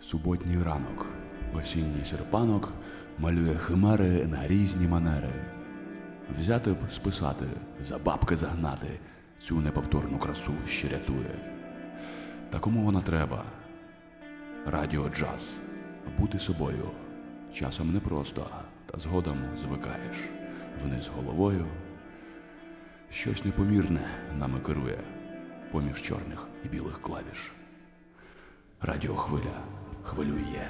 Суботній ранок, осінній серпанок малює химери на різні манери. Взяти б списати, за бабки загнати, цю неповторну красу ще рятує. Та кому вона треба? Радіо джаз. Бути собою. Часом непросто, та згодом звикаєш. Вниз головою. Щось непомірне нами керує поміж чорних і білих клавіш. Радіохвиля хвилює.